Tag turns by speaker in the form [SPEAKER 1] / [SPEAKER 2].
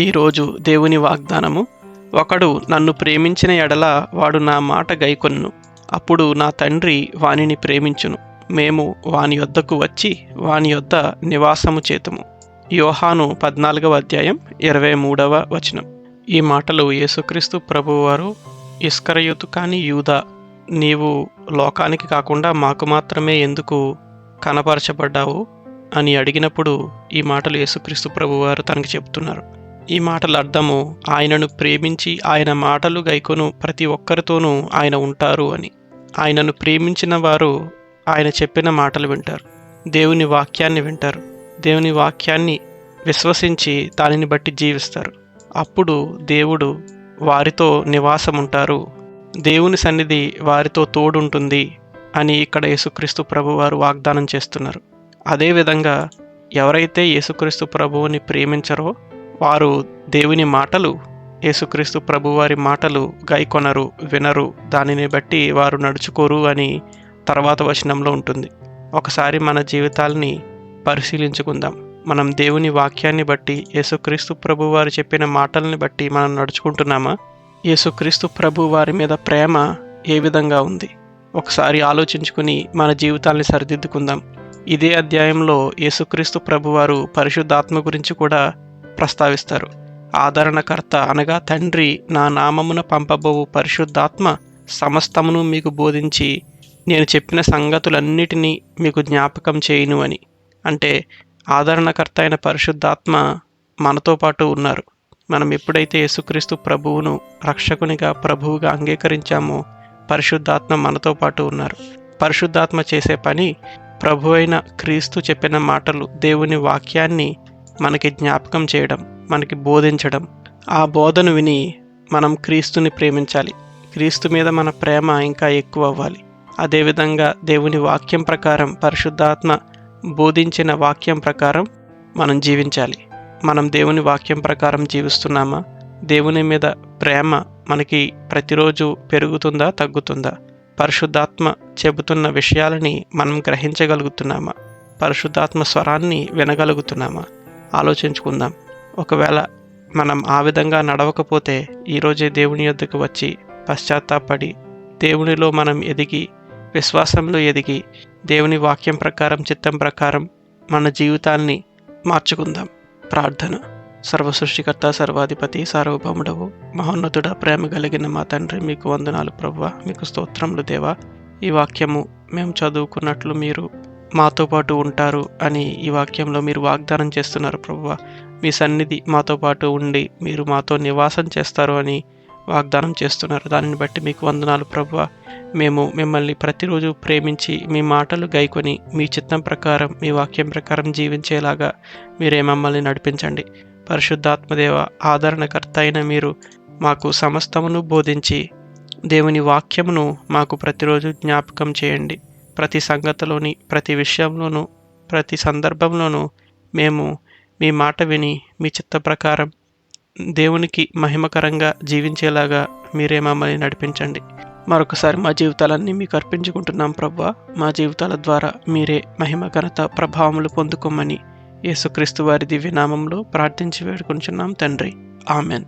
[SPEAKER 1] ఈరోజు దేవుని వాగ్దానము ఒకడు నన్ను ప్రేమించిన ఎడల వాడు నా మాట గైకొన్ను. అప్పుడు నా తండ్రి వానిని ప్రేమించును. మేము వాని యొద్దకు వచ్చి వాని యొద్ద నివాసము చేతుము. యోహాను పద్నాలుగవ అధ్యాయం ఇరవై మూడవ వచనం. ఈ మాటలు యేసుక్రీస్తు ప్రభువారు ఇస్కరయుతు కాని యూదా నీవు లోకానికి కాకుండా మాకు మాత్రమే ఎందుకు కనపరచబడ్డావు? అని అడిగినప్పుడు ఈ మాటలు యేసుక్రీస్తు ప్రభువారు తనకు చెప్తున్నారు ఈ మాటల అర్థము ఆయనను ప్రేమించి ఆయన మాటలు గైకొను ప్రతి ఒక్కరితోనూ ఆయన ఉంటారు అని. ఆయనను ప్రేమించిన వారు ఆయన చెప్పిన మాటలు వింటారు. దేవుని వాక్యాన్ని వింటారు. దేవుని వాక్యాన్ని విశ్వసించి దానిని బట్టి జీవిస్తారు. అప్పుడు దేవుడు వారితో నివాసం ఉంటారు దేవుని సన్నిధి వారితో తోడుంటుంది అని ఇక్కడ యేసుక్రీస్తు ప్రభు వారు వాగ్దానం చేస్తున్నారు. అదేవిధంగా ఎవరైతే యేసుక్రీస్తు ప్రభువుని ప్రేమించరో వారు దేవుని మాటలు యేసుక్రీస్తు ప్రభువారి మాటలు గైకొనరు వినరు. దానిని బట్టి వారు నడుచుకోరు అని తర్వాత వచనంలో ఉంటుంది. ఒకసారి మన జీవితాల్ని పరిశీలించుకుందాం. మనం దేవుని వాక్యాన్ని బట్టి యేసుక్రీస్తు ప్రభు వారు చెప్పిన మాటల్ని బట్టి మనం నడుచుకుంటున్నామా? యేసుక్రీస్తు ప్రభు వారి మీద ప్రేమ ఏ విధంగా ఉంది? ఒకసారి ఆలోచించుకుని మన జీవితాల్ని సరిదిద్దుకుందాం. ఇదే అధ్యాయంలో యేసుక్రీస్తు ప్రభువారు పరిశుద్ధాత్మ గురించి కూడా ప్రస్తావిస్తారు. ఆదరణకర్త అనగా తండ్రి నా నామమున పంపబోవు పరిశుద్ధాత్మ సమస్తమును మీకు బోధించి నేను చెప్పిన సంగతులన్నిటినీ మీకు జ్ఞాపకం చేయును అని. అంటే ఆదరణకర్త అయిన పరిశుద్ధాత్మ మనతో పాటు ఉన్నారు. మనం ఎప్పుడైతే యేసుక్రీస్తు ప్రభువును రక్షకునిగా ప్రభువుగా అంగీకరించామో పరిశుద్ధాత్మ మనతో పాటు ఉన్నారు. పరిశుద్ధాత్మ చేసే పని ప్రభు అయిన క్రీస్తు చెప్పిన మాటలు దేవుని వాక్యాన్ని మనకి జ్ఞాపకం చేయడం మనకి బోధించడం. ఆ బోధను విని మనం క్రీస్తుని ప్రేమించాలి. క్రీస్తు మీద మన ప్రేమ ఇంకా ఎక్కువ అవ్వాలి. అదేవిధంగా దేవుని వాక్యం ప్రకారం పరిశుద్ధాత్మ బోధించిన వాక్యం ప్రకారం మనం జీవించాలి. మనం దేవుని వాక్యం ప్రకారం జీవిస్తున్నామా? దేవుని మీద ప్రేమ మనకి ప్రతిరోజు పెరుగుతుందా తగ్గుతుందా? పరిశుద్ధాత్మ చెబుతున్న విషయాలని మనం గ్రహించగలుగుతున్నామా? పరిశుద్ధాత్మ స్వరాన్ని వినగలుగుతున్నామా? ఆలోచించుకుందాం. ఒకవేళ మనం ఆ విధంగా నడవకపోతే ఈరోజే దేవుని యొద్దకు వచ్చి పశ్చాత్తాపడి దేవునిలో మనం ఎదిగి విశ్వాసంలో ఎదిగి దేవుని వాక్యం ప్రకారం చిత్తం ప్రకారం మన జీవితాన్ని మార్చుకుందాం. ప్రార్థన. సర్వ సృష్టికర్త సర్వాధిపతి సార్వభౌముడవు మహోన్నతుడ ప్రేమ కలిగిన మా తండ్రి మీకు వందనాలు ప్రవ్వ మీకు స్తోత్రములు దేవా. ఈ వాక్యము మేము చదువుకున్నట్లు మీరు మాతో పాటు ఉంటారు అని ఈ వాక్యంలో మీరు వాగ్దానం చేస్తున్నారు ప్రభువ. మీ సన్నిధి మాతో పాటు ఉండి మీరు మాతో నివాసం చేస్తారు అని వాగ్దానం చేస్తున్నారు. దానిని బట్టి మీకు వందనాలు ప్రభువ. మేము మిమ్మల్ని ప్రతిరోజు ప్రేమించి మీ మాటలు గైకొని మీ చిత్తం ప్రకారం మీ వాక్యం ప్రకారం జీవించేలాగా మీరే మమ్మల్ని నడిపించండి. పరిశుద్ధాత్మదేవ ఆదరణకర్త అయిన మీరు మాకు సమస్తమును బోధించి దేవుని వాక్యమును మాకు ప్రతిరోజు జ్ఞాపకం చేయండి. ప్రతి సంగతిలోని ప్రతి విషయంలోనూ ప్రతి సందర్భంలోనూ మేము మీ మాట విని మీ చిత్త ప్రకారం దేవునికి మహిమకరంగా జీవించేలాగా మీరే మమ్మల్ని నడిపించండి. మరొకసారి మా జీవితాలన్నీ మీకు అర్పించుకుంటున్నాం ప్రభా మా జీవితాల ద్వారా మీరే మహిమ ఘనత ప్రభావములు పొందుకోమని యేసుక్రీస్తు వారి దివ్యనామంలో ప్రార్థించి వేడుకుంటున్నాం తండ్రి. ఆమెన్.